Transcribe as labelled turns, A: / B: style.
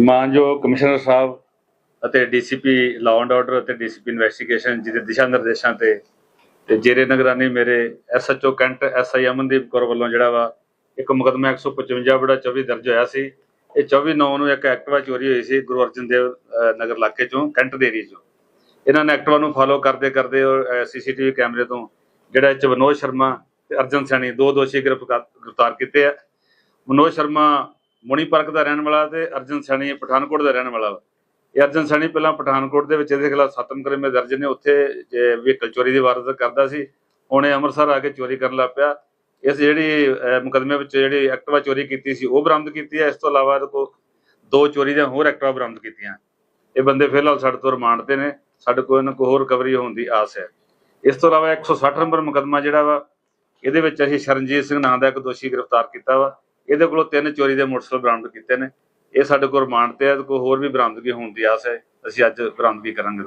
A: ਮਾਨਯੋਗ ਕਮਿਸ਼ਨਰ ਸਾਹਿਬ ਅਤੇ ਡੀਸੀਪੀ ਲਾਅ ਐਂਡ ਆਰਡਰ ਅਤੇ ਡੀਸੀਪੀ ਇਨਵੈਸਟੀਗੇਸ਼ਨ ਜਿਹਦੇ ਦਿਸ਼ਾ ਨਿਰਦੇਸ਼ਾਂ ਤੇ ਤੇ ਜੇਰੇ ਨਿਗਰਾਨੀ ਮੇਰੇ SHO Cantt SI Amandeep Kaur ਵੱਲੋਂ ਜਿਹੜਾ ਵਾ, ਇੱਕ ਮੁਕਦਮਾ 155 ਬੜਾ 24 ਦਰਜ ਹੋਇਆ ਸੀ। ਇਹ 24 ਨੌ ਨੂੰ ਇੱਕ ਐਕਟਿਵਾ ਚੋਰੀ ਹੋਈ ਸੀ ਗੁਰੂ ਅਰਜਨ ਦੇਵ ਨਗਰ ਇਲਾਕੇ ਚੋਂ, ਕੈਂਟ ਦੇ ਏਰੀਏ ਚੋਂ। ਇਹਨਾਂ ਨੇ ਐਕਟਿਵਾ ਨੂੰ ਫਾਲੋ ਕਰਦੇ ਕਰਦੇ ਸੀਸੀਟੀਵੀ ਕੈਮਰੇ ਤੋਂ ਜਿਹੜਾ ਇਹ 'ਚ ਵਿਨੋਦ ਸ਼ਰਮਾ ਤੇ ਅਰਜਨ ਸੈਣੀ ਦੋ ਦੋਸ਼ੀ ਗ੍ਰਿਫਤਾਰ ਗ੍ਰਿਫਤਾਰ ਕੀਤੇ ਆ। ਮਨੋਜ ਸ਼ਰਮਾ ਮੁਨੀ ਪਾਰਕ ਦਾ ਰਹਿਣ ਵਾਲਾ ਤੇ ਅਰਜਨ ਸੈਣੀ ਪਠਾਨਕੋਟ ਦਾ ਰਹਿਣ ਵਾਲਾ ਵਾ। ਇਹ ਅਰਜਨ ਸੈਣੀ ਪਹਿਲਾਂ ਪਠਾਨਕੋਟ ਦੇ ਵਿੱਚ ਇਹਦੇ ਖਿਲਾਫ ਸੱਤ ਮੁਕੱਦਮੇ ਦਰਜ ਨੇ। ਉੱਥੇ ਵਹੀਕਲ ਚੋਰੀ ਦੀ ਵਾਰਦਾਤ ਕਰਦਾ ਸੀ ਹੁਣ ਇਹ ਅੰਮ੍ਰਿਤਸਰ ਆ ਕੇ ਚੋਰੀ ਕਰਨ ਲੱਗ ਪਿਆ। ਇਸ ਜਿਹੜੀ ਅਹ, ਮੁਕੱਦਮੇ ਵਿੱਚ ਜਿਹੜੀ ਐਕਟਿਵਾ ਚੋਰੀ ਕੀਤੀ ਸੀ ਉਹ ਬਰਾਮਦ ਕੀਤੀ ਹੈ। ਇਸ ਤੋਂ ਇਲਾਵਾ ਇਹਦੇ ਕੋਲ ਦੋ ਚੋਰੀ ਦੀਆਂ ਹੋਰ ਐਕਟਿਵਾ ਬਰਾਮਦ ਕੀਤੀਆਂ। ਇਹ ਬੰਦੇ ਫਿਲਹਾਲ ਸਾਡੇ ਤੋਂ ਰਿਮਾਂਡ ਤੇ ਨੇ। ਸਾਡੇ ਕੋਲ ਇਹਨਾਂ ਕੋਲ ਹੋਰ ਰਿਕਵਰੀ ਹੋਣ ਦੀ ਆਸ ਹੈ। ਇਸ ਤੋਂ ਇਲਾਵਾ 160 ਨੰਬਰ ਮੁਕੱਦਮਾ ਜਿਹੜਾ ਵਾ ਇਹਦੇ ਵਿੱਚ ਅਸੀਂ ਸ਼ਰਨਜੀਤ ਸਿੰਘ ਨਾਂ ਦਾ ਇੱਕ ਦੋਸ਼ੀ ਗ੍ਰਿਫਤਾਰ ਕੀਤਾ ਵਾ। ਇਹਦੇ ਕੋਲੋਂ ਤਿੰਨ ਚੋਰੀ ਦੇ ਮੋਟਰਸਾਈਕਲ ਬਰਾਮਦ ਕੀਤੇ ਨੇ। ਇਹ ਸਾਡੇ ਕੋਲ ਰਿਮਾਂਡ ਤੇ ਹੈ ਇਹਦੇ ਕੋਲ ਹੋਰ ਵੀ ਬਰਾਮਦਗੀ ਹੋਣ ਦੀ ਆਸ ਹੈ। ਅਸੀਂ ਅੱਜ ਬਰਾਮਦਗੀ ਕਰਾਂਗੇ